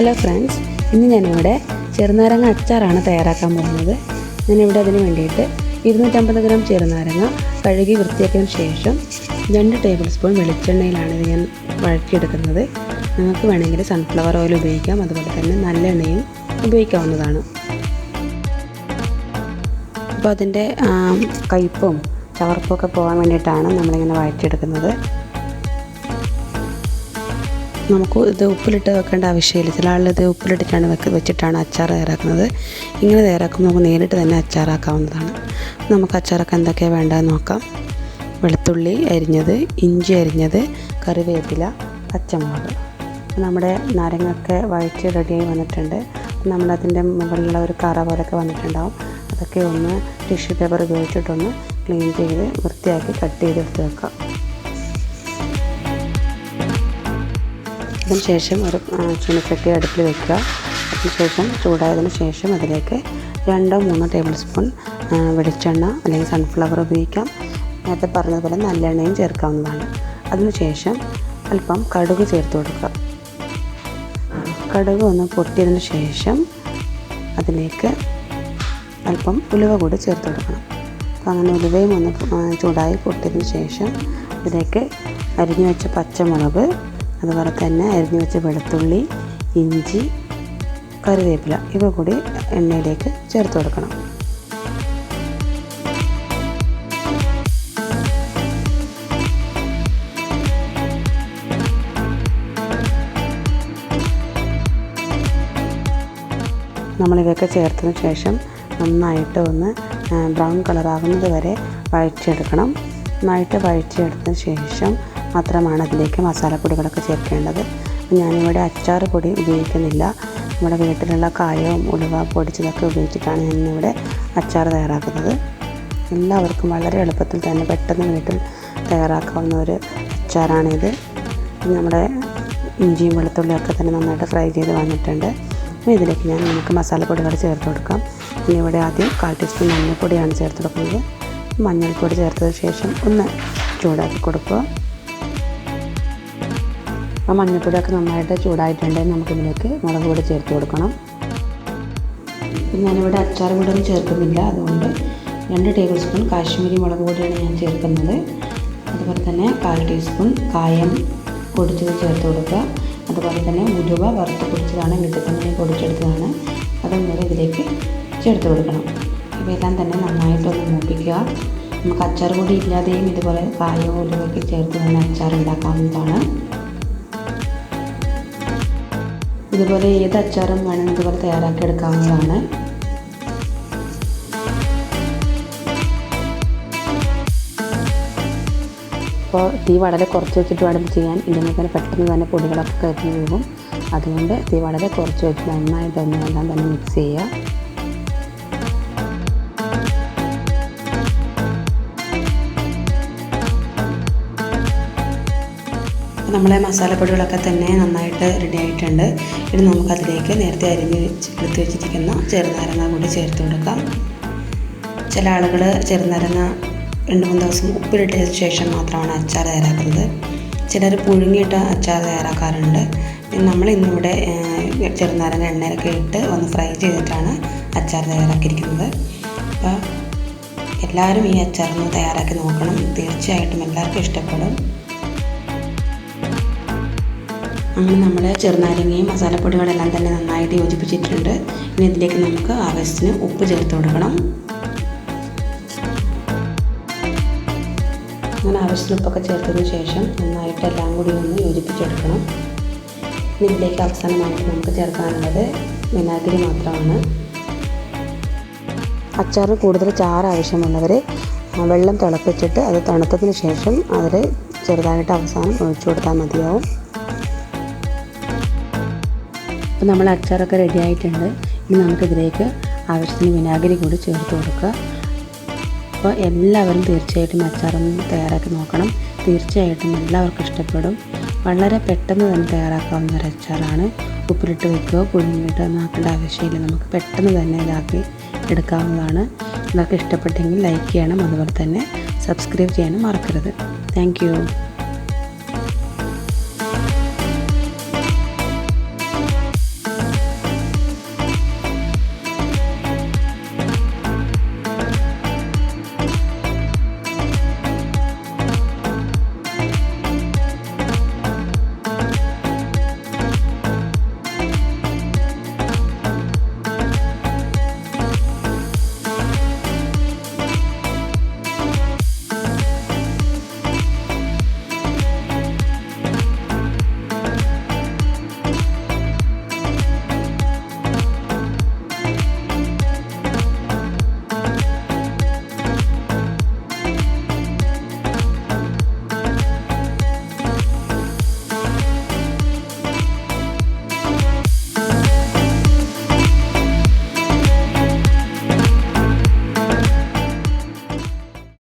Hello friends ഇന്ന് ഞാനിവിടെ ചെറുനാരങ്ങ അച്ചാറാണ് തയ്യാറാക്കാൻ പോകുന്നത്. ഞാനിവിടെ അതിന് വേണ്ടിയിട്ട് ഇരുന്നൂറ്റമ്പത് ഗ്രാം ചെറുനാരങ്ങ കഴുകി വൃത്തിയാക്കിയതിന് ശേഷം രണ്ട് ടേബിൾ സ്പൂൺ വെളിച്ചെണ്ണയിലാണ് ഇത് ഞാൻ വഴക്കിയെടുക്കുന്നത് നിങ്ങൾക്ക് വേണമെങ്കിൽ സൺഫ്ലവർ ഓയിൽ ഉപയോഗിക്കാം അതുപോലെ തന്നെ നല്ലെണ്ണയും ഉപയോഗിക്കാവുന്നതാണ്. അപ്പോൾ അതിന്റെ കയ്പും ചവർപ്പും ഒക്കെ പോകാൻ വേണ്ടിയിട്ടാണ് നമ്മളിങ്ങനെ വഴറ്റിയെടുക്കുന്നത്. നമുക്ക് ഇത് ഉപ്പിലിട്ട് വെക്കേണ്ട ആവശ്യമില്ല. ചില ആളുകൾ ഇത് ഉപ്പിലിട്ടിട്ടാണ് വെക്ക് വെച്ചിട്ടാണ് അച്ചാർ തയ്യാറാക്കുന്നത്. ഇങ്ങനെ തയ്യാറാക്കുമ്പോൾ നമുക്ക് നേരിട്ട് തന്നെ അച്ചാറാക്കാവുന്നതാണ്. നമുക്ക് അച്ചാറൊക്കെ എന്തൊക്കെയാണ് വേണ്ടതെന്ന് നോക്കാം. വെളുത്തുള്ളി അരിഞ്ഞത് ഇഞ്ചി അരിഞ്ഞത് കറിവേപ്പില പച്ചമുളക്. നമ്മുടെ നാരങ്ങയൊക്കെ വഴറ്റി റെഡിയായി വന്നിട്ടുണ്ട്. നമ്മളതിന്റെ മുകളിലുള്ള ഒരു കറ പോലെയൊക്കെ വന്നിട്ടുണ്ടാവും. അതൊക്കെ ഒന്ന് ടിഷ്യൂ പേപ്പർ ഉപയോഗിച്ചിട്ടൊന്ന് ക്ലീൻ ചെയ്ത് വൃത്തിയാക്കി കട്ട് ചെയ്തെടുത്ത് വെക്കാം. അതിനുശേഷം ഒരു ചുണിച്ചട്ടി അടുപ്പിൽ വെക്കുക. അതിന് ശേഷം ചൂടായതിന് ശേഷം അതിലേക്ക് രണ്ടോ മൂന്നോ ടേബിൾ സ്പൂൺ വെളിച്ചെണ്ണ അല്ലെങ്കിൽ സൺഫ്ലവർ ഉപയോഗിക്കാം. നേരത്തെ പറഞ്ഞതുപോലെ നല്ലെണ്ണയും ചേർക്കാവുന്നതാണ്. അതിനുശേഷം അല്പം കടുക് ചേർത്ത് കൊടുക്കുക. കടുക് ഒന്ന് പൊട്ടിയതിന് ശേഷം അതിലേക്ക് അല്പം ഉലുവ കൂടി ചേർത്ത് കൊടുക്കണം. അപ്പോൾ അങ്ങനെ ഉലുവയും ഒന്ന് ചൂടായി പൊട്ടിയതിന് ശേഷം ഇതിലേക്ക് അരിഞ്ഞു വെച്ച പച്ചമുളക് അതുപോലെ തന്നെ അരിഞ്ഞു വെച്ച വെളുത്തുള്ളി ഇഞ്ചി കറിവേപ്പില ഇവ കൂടി എണ്ണയിലേക്ക് ചേർത്ത് കൊടുക്കണം. നമ്മളിവയൊക്കെ ചേർത്തതിന് ശേഷം നന്നായിട്ട് ഒന്ന് ബ്രൗൺ കളറാകുന്നത് വരെ വഴറ്റിയെടുക്കണം. നന്നായിട്ട് വഴറ്റിയെടുത്തതിന് ശേഷം മാത്രമാണ് അതിലേക്ക് മസാലപ്പൊടികളൊക്കെ ചേർക്കേണ്ടത്. ഞാനിവിടെ അച്ചാർ പൊടി ഉപയോഗിക്കുന്നില്ല. നമ്മുടെ വീട്ടിലുള്ള കായവും ഉലുവ പൊടിച്ചതൊക്കെ ഉപയോഗിച്ചിട്ടാണ് ഞാനിവിടെ അച്ചാർ തയ്യാറാക്കുന്നത്. എല്ലാവർക്കും വളരെ എളുപ്പത്തിൽ തന്നെ പെട്ടെന്ന് വീട്ടിൽ തയ്യാറാക്കാവുന്ന ഒരു അച്ചാറാണിത്. നമ്മുടെ ഇഞ്ചിയും വെളുത്തുള്ളിയൊക്കെ തന്നെ നന്നായിട്ട് ഫ്രൈ ചെയ്ത് വന്നിട്ടുണ്ട്. അപ്പോൾ ഇതിലേക്ക് ഞാൻ നമുക്ക് മസാലപ്പൊടികൾ ചേർത്ത് കൊടുക്കാം. ഇനി ഇവിടെ ആദ്യം കാൽ ടീസ്പൂൺ മഞ്ഞൾപ്പൊടിയാണ് ചേർത്ത് കൊടുക്കുന്നത്. മഞ്ഞൾപ്പൊടി ചേർത്തതിന് ശേഷം ഒന്ന് ചൂടാക്കി കൊടുക്കുക. ആ മഞ്ഞൾപ്പൊടിയൊക്കെ നന്നായിട്ട് ചൂടായിട്ടുണ്ടെങ്കിൽ നമുക്കിതിലേക്ക് മുളക് പൊടി ചേർത്ത് കൊടുക്കണം. ഞാനിവിടെ അച്ചാർ പൊടിയൊന്നും ചേർക്കുന്നില്ല. അതുകൊണ്ട് രണ്ട് ടേബിൾ സ്പൂൺ കാശ്മീരി മുളക് പൊടിയാണ് ഞാൻ ചേർക്കുന്നത്. അതുപോലെ തന്നെ കാൽ ടീസ്പൂൺ കായം പൊടിച്ചത് ചേർത്ത് കൊടുക്കുക. അതുപോലെ തന്നെ ഉലുവ വറുത്ത് പൊടിച്ചതാണ് വീട്ടിൽ പൊടിച്ചെടുത്തതാണ്. അതും കൂടെ ഇതിലേക്ക് ചേർത്ത് കൊടുക്കണം. ഇവയെല്ലാം തന്നെ നന്നായിട്ടൊന്ന് മൂപ്പിക്കുക. നമുക്ക് അച്ചാർ പൊടി ഇല്ലാതെയും ഇതുപോലെ കായോ ഉരുവൊക്കെ ചേർത്ത് തന്നെ അച്ചാർ ഉണ്ടാക്കാവുന്നതാണ്. ഇതുപോലെ ഏത് അച്ചാറും വേണമെങ്കിൽ ഇതുപോലെ തയ്യാറാക്കി എടുക്കാവുന്നതാണ്. അപ്പോൾ തീ വളരെ കുറച്ച് വെച്ചിട്ട് വേണം ചെയ്യാൻ. ഇല്ലെങ്കിൽ തന്നെ പെട്ടെന്ന് തന്നെ പൊടികളൊക്കെ കരിഞ്ഞു പോകും അതുകൊണ്ട് തീ വളരെ കുറച്ച് വെച്ച് നന്നായിട്ട് തന്നെ എല്ലാം തന്നെ മിക്സ് ചെയ്യുക. നമ്മളെ മസാലപ്പൊടികളൊക്കെ തന്നെ നന്നായിട്ട് റെഡി ആയിട്ടുണ്ട്. ഇനി നമുക്കതിലേക്ക് നേരത്തെ അരിഞ്ഞ് വെച്ച് എടുത്ത് വെച്ചിരിക്കുന്ന ചെറുനാരങ്ങ കൂടി ചേർത്ത് കൊടുക്കാം. ചില ആളുകൾ ചെറുനാരങ്ങ രണ്ട് മൂന്ന് ദിവസം ഉപ്പിലിട്ടതിന് ശേഷം മാത്രമാണ് അച്ചാർ തയ്യാറാക്കുന്നത്. ചിലർ പുഴുങ്ങിയിട്ട് അച്ചാർ തയ്യാറാക്കാറുണ്ട്. നമ്മൾ ഇന്നിവിടെ ചെറുനാരങ്ങ എണ്ണയിലൊക്കെ ഇട്ട് ഒന്ന് ഫ്രൈ ചെയ്തിട്ടാണ് അച്ചാർ തയ്യാറാക്കിയിരിക്കുന്നത്. അപ്പോൾ എല്ലാവരും ഈ അച്ചാർ ഒന്ന് തയ്യാറാക്കി നോക്കണം. തീർച്ചയായിട്ടും എല്ലാവർക്കും ഇഷ്ടപ്പെടും. അങ്ങനെ നമ്മൾ ചെറുനാരങ്ങയും മസാലപ്പൊടികളെല്ലാം തന്നെ നന്നായിട്ട് യോജിപ്പിച്ചിട്ടുണ്ട്. ഇനി ഇതിലേക്ക് നമുക്ക് ആവശ്യത്തിന് ഉപ്പ് ചേർത്ത് കൊടുക്കണം. അങ്ങനെ ആവശ്യത്തിന് ഉപ്പൊക്കെ ചേർത്തതിന് ശേഷം നന്നായിട്ട് എല്ലാം കൂടി ഒന്ന് യോജിപ്പിച്ചെടുക്കണം. ഇനി ഇതിലേക്ക് അവസാനമായിട്ട് നമുക്ക് ചേർക്കാനുള്ളത് വിനാഗിരി മാത്രമാണ്. അച്ചാറിന് കൂടുതൽ ചാറ് ആവശ്യമുള്ളവർ വെള്ളം തിളപ്പിച്ചിട്ട് അത് തണുത്തതിന് ശേഷം അതിൽ ചെറുതായിട്ട് അവസാനം ഒഴിച്ചു കൊടുത്താൽ മതിയാവും. അപ്പോൾ നമ്മൾ അച്ചാറൊക്കെ റെഡി ആയിട്ടുണ്ട്. ഇനി നമുക്കിതിലേക്ക് ആവശ്യത്തിന് വിനാഗിരി കൂടി ചേർത്ത് കൊടുക്കുക. അപ്പോൾ എല്ലാവരും തീർച്ചയായിട്ടും അച്ചാറൊന്ന് തയ്യാറാക്കി നോക്കണം. തീർച്ചയായിട്ടും എല്ലാവർക്കും ഇഷ്ടപ്പെടും. വളരെ പെട്ടെന്ന് തന്നെ തയ്യാറാക്കാവുന്ന ഒരു അച്ചാറാണ്. ഉപ്പിലിട്ട് വെക്കുകയോ പുഴുങ്ങിയിട്ട് ആക്കേണ്ട ആവശ്യമില്ല. നമുക്ക് പെട്ടെന്ന് തന്നെ ഇതാക്കി എടുക്കാവുന്നതാണ്. നിങ്ങൾക്ക് ഇഷ്ടപ്പെട്ടെങ്കിൽ ലൈക്ക് ചെയ്യണം. അതുപോലെ തന്നെ സബ്സ്ക്രൈബ് ചെയ്യാനും മറക്കരുത്. താങ്ക്